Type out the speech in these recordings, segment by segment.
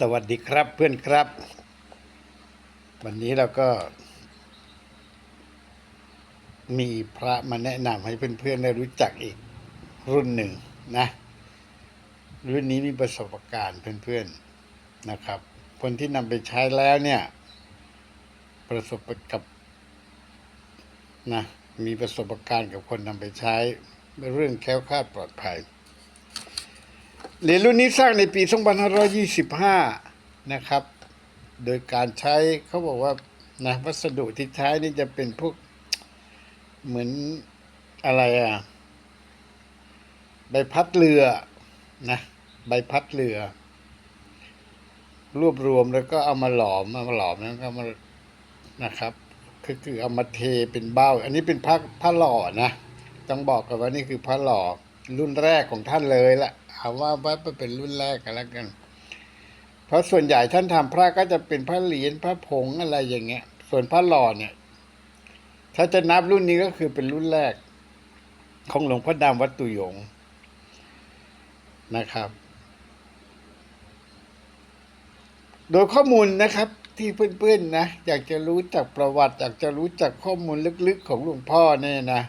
สวัสดีครับเพื่อนครับ วันนี้เราก็ มีพระมาแนะนำให้เพื่อนๆได้รู้จักอีกรุ่นหนึ่งนะ รุ่นนี้มีประสบการณ์เพื่อนๆนะครับ คนที่นำไปใช้แล้วเนี่ย ประสบกับนะมีประสบการณ์กับคนนำไปใช้เรื่องแคล้วคลาดปลอดภัย เหรียญรุ่นนี้สร้างในปี 2525 นะครับ โดยการใช้เขาบอกว่านะวัสดุที่ใช้นี่จะเป็นพวกเหมือนอะไรอะใบพัดเรือนะใบพัดเรือ รวบรวมแล้วก็เอามาหลอมเอามาหลอมแล้วก็มานะครับคือคือเอามาเทเป็นเบ้า อันนี้เป็นพระพระหล่อนะต้องบอกกันว่านี่คือพระหล่อรุ่นแรกของท่านเลยละ เอาว่าว่าเป็นรุ่นแรกกันแล้วกัน เพราะส่วนใหญ่ท่านทำพระก็จะเป็นพระเหรียญพระผงอะไรอย่างเงี้ย ส่วนพระหล่อเนี่ย ถ้าจะนับรุ่นนี้ก็คือเป็นรุ่นแรก ของหลวงพ่อดำวัดตุยงนะครับ โดยข้อมูลนะครับที่เพื่อนๆนะ อยากจะรู้จักประวัติ อยากจะรู้จักข้อมูลลึกๆของหลวงพ่อเนี่ยนะ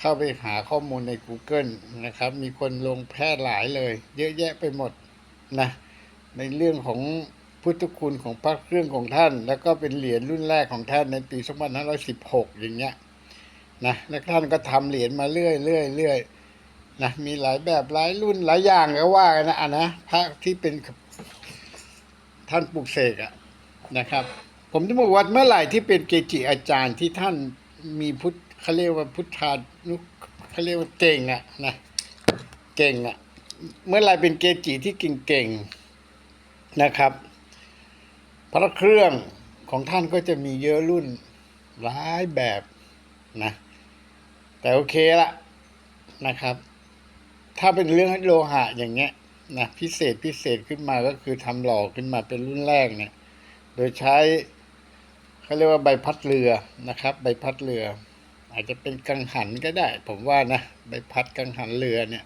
เข้าไปหาข้อมูลใน Google นะครับ มีคนลงแพร่หลายเลย เยอะแยะไปหมดนะในเรื่องของพุทธคุณของพระเครื่องของท่าน แล้วก็เป็นเหรียญรุ่นแรกของท่านในปี 2516 อย่างเงี้ยนะแล้วท่านก็ทำเหรียญมาเรื่อยเรื่อยเรื่อยนะมีหลายแบบหลายรุ่นหลายอย่างก็ว่ากันนะอะนะพระที่เป็นท่านปลุกเสกอะนะครับ ผมจะบอกว่าเมื่อไหร่ที่เป็นเกจิอาจารย์ที่ท่านมีพุทธ เขาเรียกว่าพุทธานุเขาเรียกว่าเก่งอะนะเก่งอะเมื่อไรเป็นเกจิที่เก่งๆนะครับ พระเครื่องของท่านก็จะมีเยอะรุ่นหลายแบบนะแต่โอเคละนะครับ ถ้าเป็นเรื่องโลหะอย่างเงี้ยนะพิเศษพิเศษขึ้นมาก็คือทำหล่อขึ้นมาเป็นรุ่นแรกเนี่ย โดยใช้เขาเรียกว่าใบพัดเรือนะครับ ใบพัดเรือ อาจจะเป็นกังหันก็ได้ ผมว่านะใบพัดกังหันเรือเนี่ย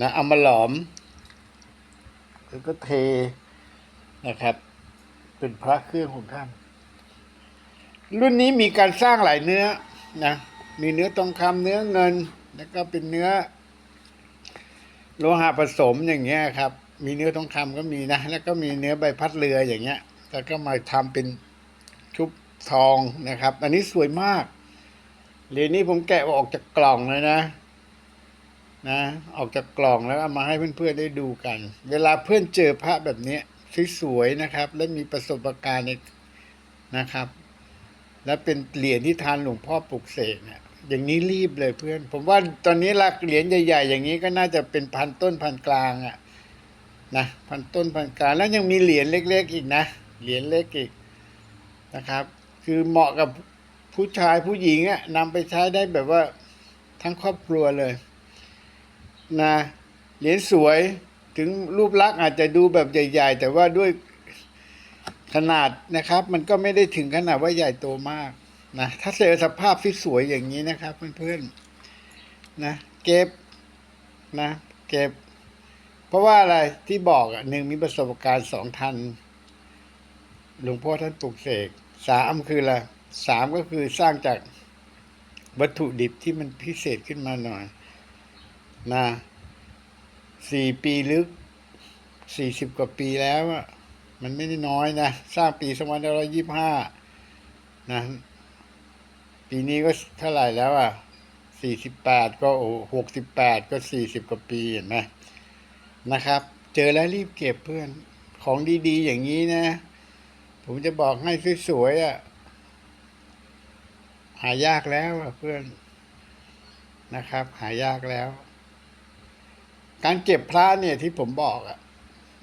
นะเอามาหลอมแล้วก็เทนะครับ เป็นพระเครื่องของท่าน รุ่นนี้มีการสร้างหลายเนื้อนะมีเนื้อทองคำเนื้อเงิน แล้วก็เป็นเนื้อ โลหะผสมอย่างเงี้ยครับ มีเนื้อทองคำก็มีนะ แล้วก็มีเนื้อใบพัดเรืออย่างเงี้ย แล้วก็มาทำเป็นชุบทองนะครับ อันนี้สวยมาก เหรียญนี้ผมแกะออกจากกล่องเลยนะ นะ ออกจากกล่องแล้วเอามาให้เพื่อนๆได้ดูกัน เวลาเพื่อนเจอพระแบบนี้สวยๆนะครับ และมีประสบการณ์ในนะครับ และเป็นเหรียญที่ทานหลวงพ่อปลุกเสกเนี่ยอย่างนี้รีบเลยเพื่อน ผมว่าตอนนี้หลักเหรียญใหญ่ๆ อย่างนี้ก็น่าจะเป็นพันต้นพันกลางอะนะพันต้นพันกลางแล้วยังมีเหรียญเล็ก ๆ อีกนะเหรียญเล็กอีกนะครับ คือเหมาะกับ ผู้ชายผู้หญิงอะนำไปใช้ได้แบบว่าทั้งครอบครัวเลยนะเหรียญสวยถึงรูปลักษณ์อาจจะดูแบบใหญ่ ๆ แต่ว่าด้วยขนาดนะครับ มันก็ไม่ได้ถึงขนาดว่าใหญ่โตมากนะถ้าเจอสภาพที่สวยอย่างนี้นะครับ เพื่อนๆนะเก็บนะ เก็บ เพราะว่าอะไรที่บอกอะหนึ่งมีประสบการณ์สองทันหลวงพ่อท่านปลุกเสกสามคืออะไร สามก็คือสร้างจากวัตถุดิบที่มันพิเศษขึ้นมาหน่อยนะสี่ปีลึกสี่สิบกว่าปีแล้วมันไม่ได้น้อยนะ สร้างปีสองพันร้อยยี่ห้านะปีนี้ก็เท่าไหร่แล้วอะสี่สิบแปดก็โอ้หกสิบแปดก็สี่สิบกว่าปีเห็นไหมนะครับ เจอแล้วรีบเก็บเพื่อนของดีๆอย่างนี้นะ ผมจะบอกให้สวยๆอะ หายากแล้วเพื่อนนะครับ หายากแล้ว การเก็บพระเนี่ยที่ผมบอกอะ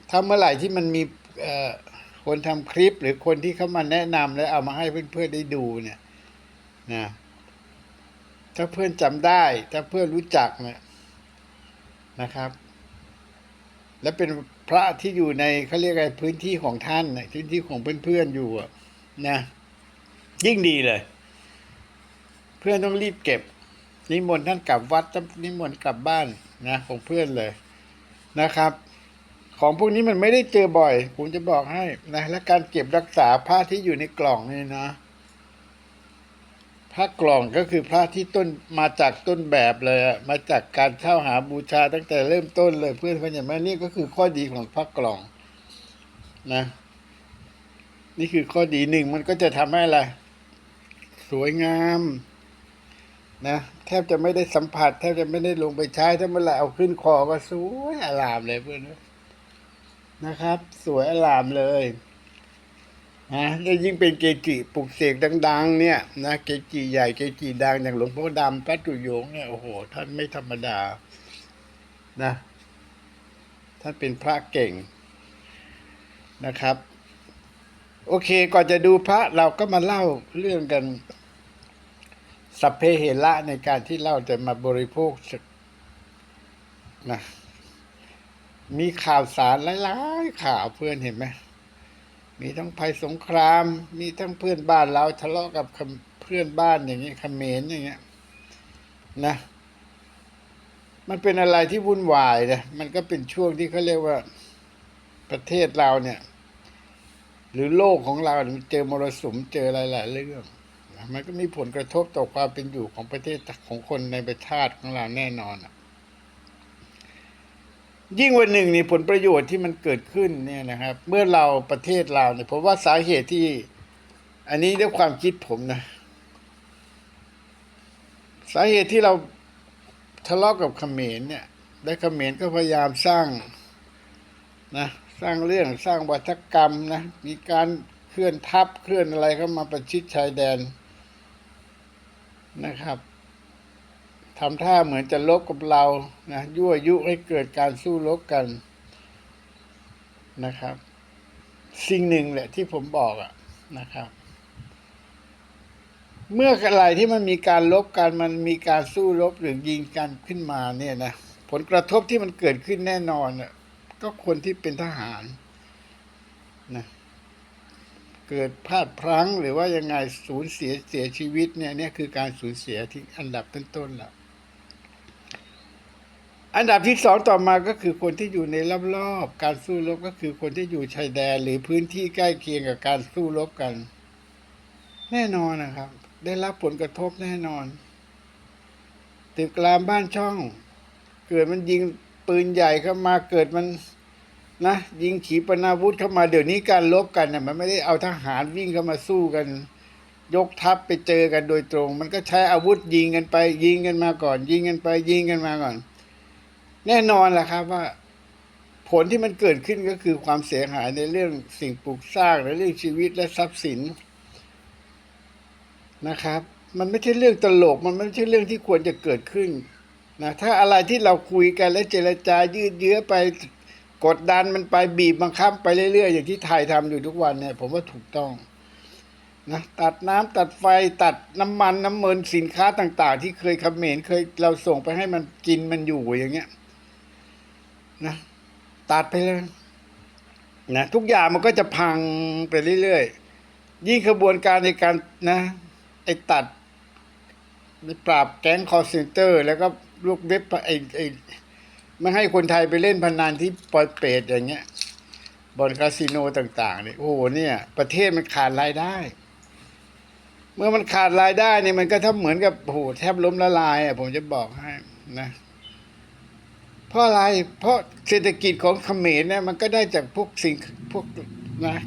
ถ้าเมื่อไหร่ที่มันมีคนทำคลิปหรือคนที่เขามาแนะนำแล้วเอามาให้เพื่อนๆได้ดูเนี่ยนะถ้าเพื่อนจำได้ ถ้าเพื่อนรู้จักเนี่ยนะครับ และเป็นพระที่อยู่ในเขาเรียกอะไรพื้นที่ของท่านพื้นที่ของเพื่อนๆอยู่อะนะยิ่งดีเลย เพื่อนต้องรีบเก็บ นิมนต์ท่านกลับวัดนิมนต์กลับบ้านนะของเพื่อนเลยนะครับ ของพวกนี้มันไม่ได้เจอบ่อย ผมจะบอกให้นะและการเก็บรักษาผ้าที่อยู่ในกล่องนี่นะผ้ากล่องก็คือผ้าที่ต้นมาจากต้นแบบเลยอะมาจากการเช่าหาบูชาตั้งแต่เริ่มต้นเลยเพื่อนเพื่อนอย่างแม่นี่ก็คือข้อดีของผ้ากล่องนะ นี่คือข้อดีหนึ่งมันก็จะทำให้อะไรสวยงาม นะแทบจะไม่ได้สัมผัส แทบจะไม่ได้ลงไปใช้ถ้าเมื่อไหรเอาขึ้นคอก็สวยอลามเลยเพื่อนนะครับ สวยอลามเลยนะแล้วยิ่งเป็นเกจิปลุกเสกดัง ๆ เนี่ยนะเกจิใหญ่เกจิดังอย่างหลวงพ่อดำพระตุโยงเนี่ยโอ้โหท่านไม่ธรรมดานะท่านเป็นพระเก่งนะครับ โอเคก่อนจะดูพระเราก็มาเล่าเรื่องกัน สัพเพเหระในการที่เราจะมาบริโภคสักนะมีข่าวสารหลายๆข่าวเพื่อนเห็นไหมมีทั้งภัยสงคราม มีทั้งเพื่อนบ้านเราทะเลาะกับเพื่อนบ้านอย่างเงี้ยเขมรอย่างเงี้ยนะ มันเป็นอะไรที่วุ่นวายนะมันก็เป็นช่วงที่เขาเรียกว่าประเทศเราเนี่ย หรือโลกของเราเนี่ยมันเจอมรสุมเจออะไรหลายเรื่อง มันก็มีผลกระทบต่อความเป็นอยู่ของประเทศของคนในประชาติของเราแน่นอนอะยิ่งวันหนึ่งนี่ผลประโยชน์ที่มันเกิดขึ้นเนี่ยนะครับ เมื่อเราประเทศเราเนี่ยผมว่าสาเหตุที่ อันนี้ด้วยความคิดผมนะ สาเหตุที่เราทะเลาะกับเขมรเนี่ย และเขมรก็พยายามสร้างนะสร้างเรื่องสร้างวัฒกรรมนะมีการเคลื่อนทัพเคลื่อนอะไรเข้ามาประชิดชายแดน นะครับทำท่าเหมือนจะลบกับเรานะยั่วยุให้เกิดการสู้รบกันนะครับ สิ่งหนึ่งแหละที่ผมบอกอะนะครับ เมื่ออะไรที่มันมีการลบกันมันมีการสู้รบหรือยิงกันขึ้นมาเนี่ยนะผลกระทบที่มันเกิดขึ้นแน่นอนอะก็คนที่เป็นทหารนะ เกิดพลาดพลั้งหรือว่ายังไงสูญเสียเสียชีวิตเนี่ยเนี่ยคือการสูญเสียที่อันดับต้นๆแล้วอันดับที่สองต่อมาก็คือคนที่อยู่ในรอบๆการสู้รบก็คือคนที่อยู่ชายแดนหรือพื้นที่ใกล้เคียงกับการสู้รบกัน แน่นอนนะครับ ได้รับผลกระทบแน่นอนตึกรามบ้านช่อง เกิดมันยิงปืนใหญ่เข้ามาเกิดมัน นะยิงขีปนาวุธเข้ามาเดี๋ยวนี้การลบกันเนี่ยมันไม่ได้เอาทหารวิ่งเข้ามาสู้กัน ยกทัพไปเจอกันโดยตรง มันก็ใช้อาวุธยิงกันไป ยิงกันมาก่อน ยิงกันไป ยิงกันมาก่อน แน่นอนแหละครับว่า ผลที่มันเกิดขึ้นก็คือความเสียหายในเรื่องสิ่งปลูกสร้างในเรื่องชีวิตและทรัพย์สินนะครับ มันไม่ใช่เรื่องตลก มันไม่ใช่เรื่องที่ควรจะเกิดขึ้นนะถ้าอะไรที่เราคุยกันและเจรจายืดเยื้อไป กดดันมันไปบีบบังคับไปเรื่อยๆ อย่างที่ไทยทำอยู่ทุกวันเนี่ย ผมว่าถูกต้องนะตัดน้ำตัดไฟตัดน้ำมันน้ำมันสินค้าต่าง ๆ ที่เคยคำเขมนเคยเราส่งไปให้มันกินมันอยู่อย่างเงี้ยนะตัดไปเลยนะทุกอย่างมันก็จะพังไปเรื่อยๆยิ่งขบวนการในการนะไอ้ตัดปปราบแก๊งคอร์เซนเตอร์ แล้วก็ลูกเว็บไอ้ไอ้ ไม่ให้คนไทยไปเล่นพนันที่ปอยเปตอย่างเงี้ยบอลคาสิโนต่าง ๆ เนี่ยโอ้โหเนี่ย ประเทศมันขาดรายได้ เมื่อมันขาดรายได้เนี่ยมันก็ถ้าเหมือนกับโอ้โหแทบล้มละลายอะผมจะบอกให้นะเพราะอะไร เพราะเศรษฐกิจของเขมรเนี่ยมันก็ได้จากพวกสิ่งพวกนะ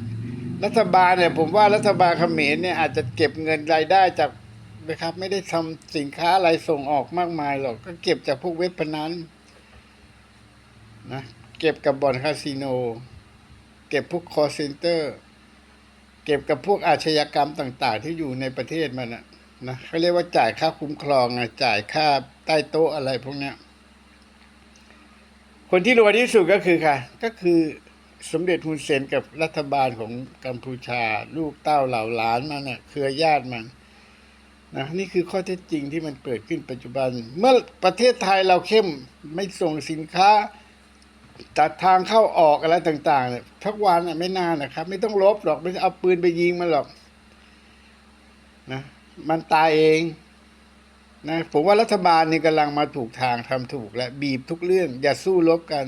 รัฐบาลเนี่ยผมว่ารัฐบาลเขมรเนี่ยอาจจะเก็บเงินรายได้จากนะครับ ไม่ได้ทำสินค้าอะไรส่งออกมากมายหรอกก็เก็บจากพวกเว็บพนัน นะเก็บกับบ่อนคาสิโน เก็บพวกคอร์เซนเตอร์ เก็บกับพวกอาชญากรรมต่าง ๆ ที่อยู่ในประเทศมันนะนะเขาเรียกว่าจ่ายค่าคุ้มครองอะจ่ายค่าใต้โต๊ะอะไรพวกเนี้ย คนที่รวยที่สุดก็คือค่ะ ก็คือสมเด็จฮุนเซนกับรัฐบาลของกัมพูชา ลูกเต้าเหล่าหลานมันน่ะเครือญาติมันนะนี่คือข้อเท็จจริงที่มันเกิดขึ้นปัจจุบัน เมื่อประเทศไทยเราเข้มไม่ส่งสินค้า ตัดทางเข้าออกอะไรต่างๆเนี่ยทักวันอะไม่นานนะครับ ไม่ต้องลบหรอกไม่เอาปืนไปยิงมันหรอกนะมันตายเองนะผมว่ารัฐบาลนี่กำลังมาถูกทางทำถูกและบีบทุกเรื่อง อย่าสู้รบกัน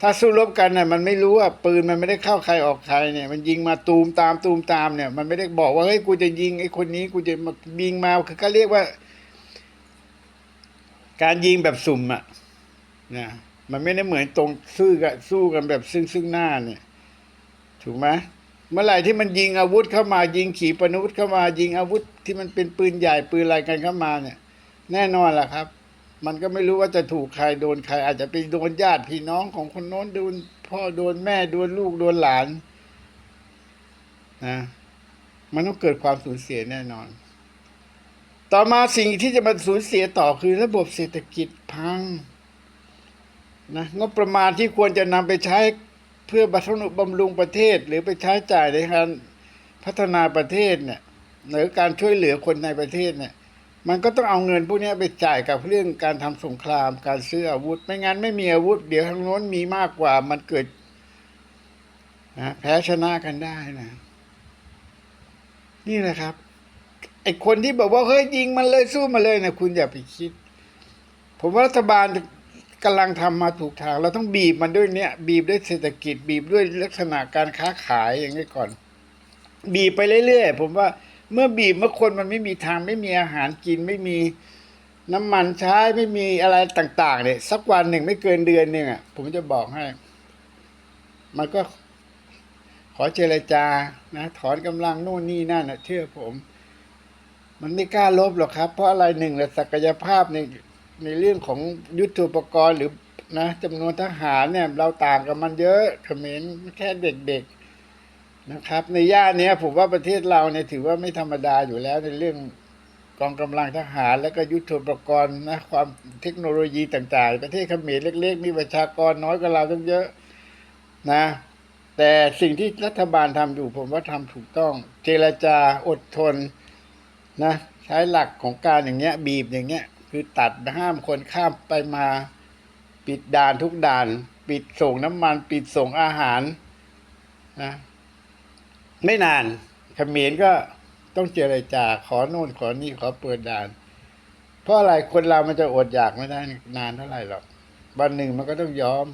ถ้าสู้รบกันน่ะมันไม่รู้ว่าปืนมันไม่ได้เข้าใครออกใครเนี่ย มันยิงมาตูมตามตูมตามเนี่ย มันไม่ได้บอกว่าเฮ้ยกูจะยิงไอ้คนนี้กูจะมายิงมาคือก็เรียกว่า การยิงแบบสุ่มอะนะ มันไม่ได้เหมือนตรงสู้กันสู้กันแบบซึ่งซึ่งหน้าเนี่ย ถูกไหมเมื่อไหร่ที่มันยิงอาวุธเข้ามายิงขีปนาวุธเข้ามายิงอาวุธที่มันเป็นปืนใหญ่ปืนอะไรกันเข้ามาเนี่ย แน่นอนแหละครับ มันก็ไม่รู้ว่าจะถูกใครโดนใคร อาจจะไปโดนญาติพี่น้องของคนโน้นโดนพ่อโดนแม่โดนลูกโดนหลานนะมันต้องเกิดความสูญเสียแน่นอน ต่อมาสิ่งที่จะมาสูญเสียต่อคือระบบเศรษฐกิจพัง นะงบประมาณที่ควรจะนำไปใช้เพื่อบำรุบำรุงประเทศ หรือไปใช้จ่ายในการพัฒนาประเทศเนี่ยหรือการช่วยเหลือคนในประเทศเนี่ยมันก็ต้องเอาเงินพวกนี้ไปจ่ายกับเรื่องการทำสงคราม การซื้ออาวุธ ไม่งั้นไม่มีอาวุธ เดี๋ยวทางโน้นมีมากกว่ามันเกิดนะแพ้ชนะกันได้นะ นี่แหละครับ ไอคนที่บอกว่าเฮ้ยยิงมันเลยสู้มาเลยนะคุณอย่าไปคิด ผมว่ารัฐบาล กำลังทำมาถูกทาง เราต้องบีบมันด้วยเนี่ย บีบด้วยเศรษฐกิจ บีบด้วยลักษณะการค้าขายอย่างนี้ก่อน บีบไปเรื่อยๆ ผมว่าเมื่อบีบเมื่อคนมันไม่มีทางไม่มีอาหารกินไม่มีน้ำมันใช้ไม่มีอะไรต่างๆเนี่ยสักวันหนึ่งไม่เกินเดือนหนึ่งอะผมจะบอกให้ มันก็ขอเจรจานะถอนกำลังโน่นนี่นั่นนะเชื่อผม มันไม่กล้าลบหรอกครับ เพราะอะไรหนึ่งแหละศักยภาพใน ในเรื่องของยุทโธปกรณ์หรือนะจำนวนทหารเนี่ยเราต่างกับมันเยอะเขมรแค่เด็กๆนะครับ ในย่านนี้ผมว่าประเทศเราเนี่ยถือว่าไม่ธรรมดาอยู่แล้วในเรื่องกองกำลังทหาร และก็ยุทโธปกรณ์นะความเทคโนโลยีต่างๆ ประเทศเขมรเล็ก ๆ มีประชากรน้อยกว่าเราตั้งเยอะนะ แต่สิ่งที่รัฐบาลทำอยู่ผมว่าทำถูกต้อง เจรจาอดทนนะใช้หลักของการอย่างเงี้ยบีบอย่างเงี้ย คือตัดห้ามคนข้ามไปมา ปิดด่านทุกด่าน ปิดส่งน้ำมัน ปิดส่งอาหารนะไม่นานเขมรก็ต้องเจรจาขอโน่นขอนี่ขอเปิดด่าน เพราะอะไรคนเรามันจะอดอยากไม่ได้นานเท่าไหร่หรอกวันหนึ่งมันก็ต้องยอม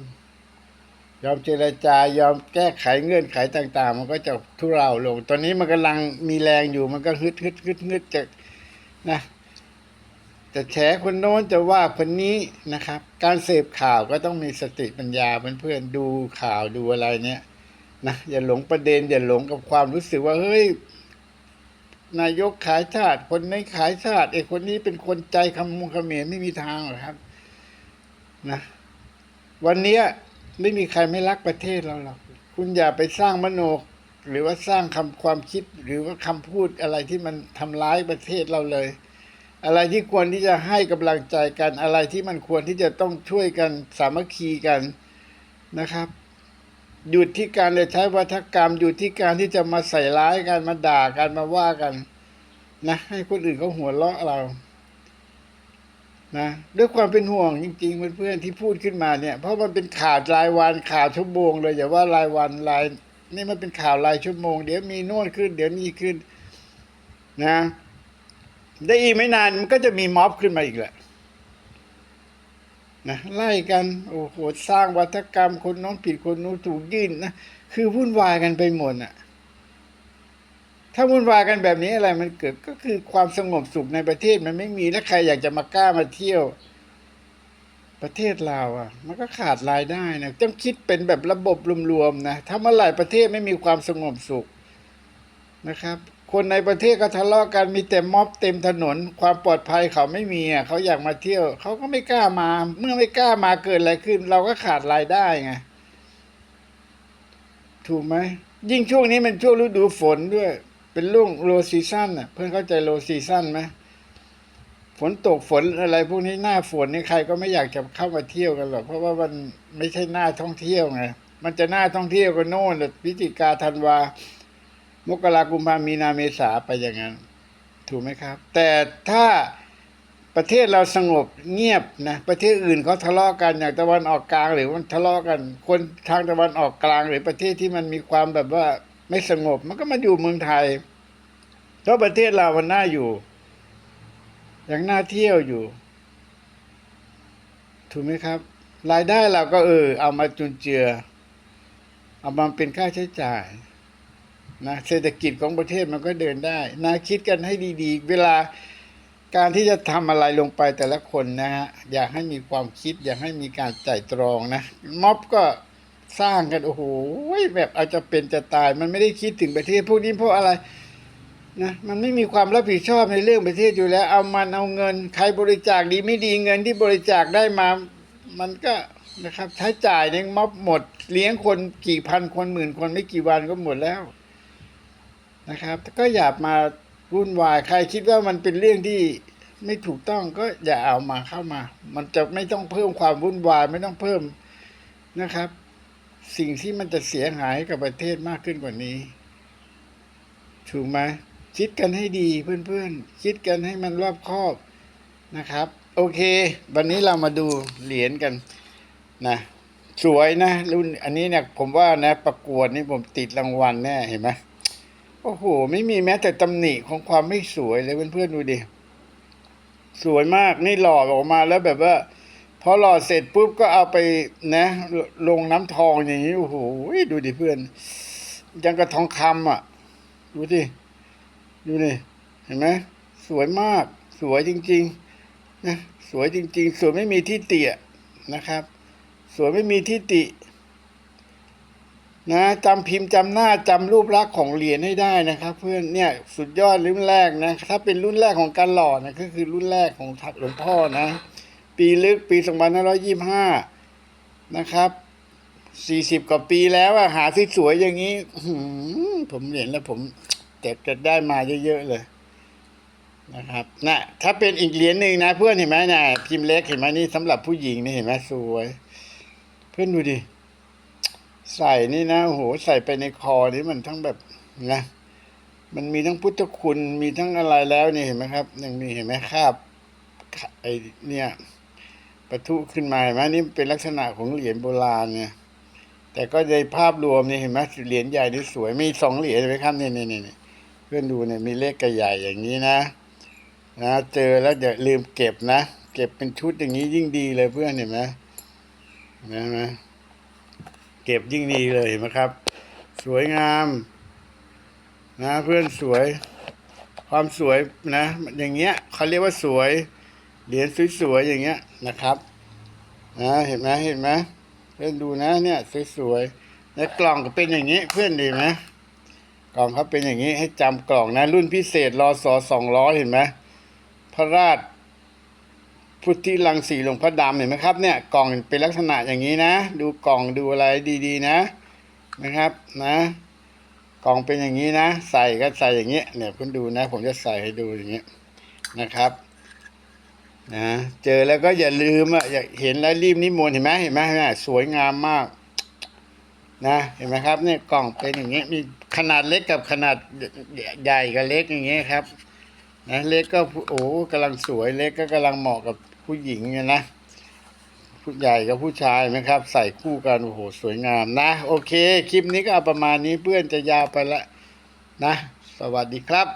ยอมเจรจายอมแก้ไขเงื่อนไขต่าง ๆ มันก็จะทุเราลง ตอนนี้มันกำลังมีแรงอยู่มันก็ฮึดฮึดฮึดฮึดจะนะ จะแฉคนโน้นจะว่าคนนี้นะครับ การเสพข่าวก็ต้องมีสติปัญญาเพื่อนๆดูข่าวดูอะไรเนี้ยนะอย่าหลงประเด็น อย่าหลงกับความรู้สึกว่าเฮ้ยนายกขายชาติ คนนี้ขายชาติไอ้คนนี้เป็นคนใจคำมุงเขมรไม่มีทางหรอกครับนะวันนี้ไม่มีใครไม่รักประเทศเราหรอกคุณอย่าไปสร้างมโนหรือว่าสร้างคำความคิดหรือว่าคำพูดอะไรที่มันทำร้ายประเทศเราเลย อะไรที่ควรที่จะให้กำลังใจกัน อะไรที่มันควรที่จะต้องช่วยกันสามัคคีกันนะครับ หยุดที่การจะใช้วัฒกรรมหยุดที่การที่จะมาใส่ร้ายกันมาด่ากันมาว่ากันนะให้คนอื่นเขาหัวเราะเรานะด้วยความเป็นห่วงจริง ๆ เพื่อนๆที่พูดขึ้นมาเนี่ย เพราะมันเป็นข่าวรายวันข่าวชั่วโมงเลยอย่าว่ารายวันรายนี่มันเป็นข่าวรายชั่วโมง เดี๋ยวมีโน่นขึ้น เดี๋ยวนี้ขึ้น นะ ได้อีกไม่นานมันก็จะมีม็อบขึ้นมาอีกแหละนะไล่กันโอ้โหสร้างวัฒกรรมคนน้องผิดคนนู้นถูกยื่นนะคือวุ่นวายกันไปหมดอะ ถ้าวุ่นวายกันแบบนี้อะไรมันเกิดก็คือความสงบสุขในประเทศมันไม่มีแล้วใครอยากจะมากล้ามาเที่ยว ประเทศเราอะ มันก็ขาดรายได้นะต้องคิดเป็นแบบระบบรวมๆนะถ้าเมื่อไหร่ประเทศไม่มีความสงบสุขนะครับ คนในประเทศก็ทะเลาะกันมีแต่ม็อบเต็มถนน ความปลอดภัยเขาไม่มีอะเขาอยากมาเที่ยวเขาก็ไม่กล้ามา เมื่อไม่กล้ามาเกิดอะไรขึ้น เราก็ขาดรายได้ไงถูกไหมยิ่งช่วงนี้มันช่วงฤดูฝนด้วย เป็นช่วงโลซีซั่นอะ เพื่อนเข้าใจโลซีซั่นไหมฝนตกฝนอะไร พวกนี้หน้าฝนนี่ใครก็ไม่อยากจะเข้ามาเที่ยวกันหรอกเพราะว่ามันไม่ใช่หน้าท่องเที่ยวไงมันจะหน้าท่องเที่ยวก็โน่นแหละพฤศจิกาธันวา มกรากุมภามีนาเมษาไปอย่างนั้น ถูกไหมครับ แต่ถ้าประเทศเราสงบเงียบนะประเทศอื่นเขาทะเลาะกันอย่างตะวันออกกลางหรือมันทะเลาะกัน คนทางตะวันออกกลางหรือประเทศที่มันมีความแบบว่าไม่สงบ มันก็มาอยู่เมืองไทยเพราะประเทศเรามันน่าอยู่อย่างน่าเที่ยวอยู่ ถูกไหมครับ รายได้เราก็เออเอามาจุนเจือ เอามาเป็นค่าใช้จ่าย นะเศรษฐกิจของประเทศมันก็เดินได้นะคิดกันให้ดีๆ เวลาการที่จะทำอะไรลงไปแต่ละคนนะฮะอยากให้มีความคิด อยากให้มีการไตร่ตรองนะม็อบก็สร้างกันโอ้โหแบบอาจจะเป็นจะตาย มันไม่ได้คิดถึงประเทศพวกนี้เพราะอะไรนะมันไม่มีความรับผิดชอบในเรื่องประเทศอยู่แล้ว เอามันเอาเงิน ใครบริจาคดีไม่ดีเงินที่บริจาคได้มา มันก็นะครับใช้จ่ายในม็อบหมด เลี้ยงคนกี่พันคนหมื่นคนไม่กี่วันก็หมดแล้ว นะครับ ก็อย่ามาวุ่นวาย ใครคิดว่ามันเป็นเรื่องที่ไม่ถูกต้องก็อย่าเอามาเข้ามา มันจะไม่ต้องเพิ่มความวุ่นวายไม่ต้องเพิ่มนะครับ สิ่งที่มันจะเสียหายกับประเทศมากขึ้นกว่านี้ ถูกไหมคิดกันให้ดีเพื่อนๆ คิดกันให้มันรอบคอบนะครับ โอเค วันนี้เรามาดูเหรียญกันนะสวยนะรุ่นอันนี้เนี่ยผมว่านะประกวดนี่ผมติดรางวัลแน่เห็นไหม โอ้โห ไม่มีแม้แต่ตำหนิของความไม่สวยเลยเพื่อนๆดูดิ สวยมากนี่หล่อออกมาแล้วแบบว่า พอหล่อเสร็จปุ๊บก็เอาไปนะ ลงน้ำทองอย่างนี้ โอ้โหดูดิเพื่อน ยังกับทองคำอะ ดูดิดูนี่เห็นไหมสวยมาก สวยจริง ๆ นะ สวยจริง ๆ สวยไม่มีที่ติอะนะครับ สวยไม่มีที่ติ นะจำพิมพ์จำหน้าจำรูปลักษณ์ของเหรียญให้ได้นะครับ เพื่อนเนี่ยสุดยอดรุ่นแรกนะถ้าเป็นรุ่นแรกของการหล่อนะก็คือรุ่นแรกของทัดหลวงพ่อนะ ปีลึกปีสองพันห้าร้อยยี่ห้านะครับสี่สิบกว่าปีแล้วอะหาที่สวยอย่างนี้ผมเห็นแล้วผมเก็บจะได้มาเยอะๆเลยนะครับนะถ้าเป็นอีกเหรียญหนึ่งนะ เพื่อนเห็นไหมนะพิมพ์เล็กเห็นไหมนี่สำหรับผู้หญิงนี่เห็นไหมสวย เพื่อนดูดิ ใส่นี่นะโอ้โหใส่ไปในคอนี่มันทั้งแบบนะมันมีทั้งพุทธคุณมีทั้งอะไรแล้วนี่เห็นไหมครับ ยังมีเห็นไหมคาบไอเนี่ยปะทุขึ้นมาเห็นไหมนี่เป็นลักษณะของเหรียญโบราณเนี่ยแต่ก็ในภาพรวมนี่เห็นไหมเหรียญใหญ่นี่สวยมีสองเหรียญไหมครับนี่นี่นี่เพื่อนดูเนี่ยมีเลขกระใหญ่อย่างนี้นะนะเจอแล้วอย่าลืมเก็บนะ เก็บเป็นชุดอย่างนี้ยิ่งดีเลยเพื่อนเห็นไหมเห็นไหม เก็บยิ่งดีเลยเห็นไหมครับ สวยงาม นะเพื่อนสวย ความสวยนะอย่างเงี้ยเขาเรียกว่าสวยเหรียญสวยๆอย่างเงี้ยนะครับนะเห็นไหมเห็นไหมเพื่อนดูนะเนี่ยสวยๆแล้วกล่องก็เป็นอย่างนี้เพื่อนดีไหมกล่องเขาเป็นอย่างนี้ให้จำกล่องนะ รุ่นพิเศษรอสอสองร้อยเห็นไหมพระราช พุทธิรังสีหลวงพระดำเห็นไหมครับเนี่ยกล่องเป็นลักษณะอย่างนี้นะ ดูกล่องดูอะไรดีๆนะนะครับนะกล่องเป็นอย่างนี้นะ ใส่ก็ใส่อย่างเงี้ยเนี่ยเพื่อนดูนะ ผมจะใส่ให้ดูอย่างเงี้ยนะครับนะเจอแล้วก็อย่าลืมอะอย่าเห็นแล้วรีบนิมนต์เห็นไหมเห็นไหมเห็นไหมสวยงามมาก นะเห็นไหมครับเนี่ยกล่องเป็นอย่างเงี้ยมีขนาดเล็กกับขนาดใหญ่กับเล็กอย่างเงี้ยครับนะเล็กก็โอ้กำลังสวยเล็กก็กำลังเหมาะกับ ผู้หญิงเนี่ยนะผู้ใหญ่กับผู้ชายนะครับ ใส่คู่กันโอ้โหสวยงามนะ โอเค คลิปนี้ก็เอาประมาณนี้เพื่อนจะยาวไปละนะ สวัสดีครับ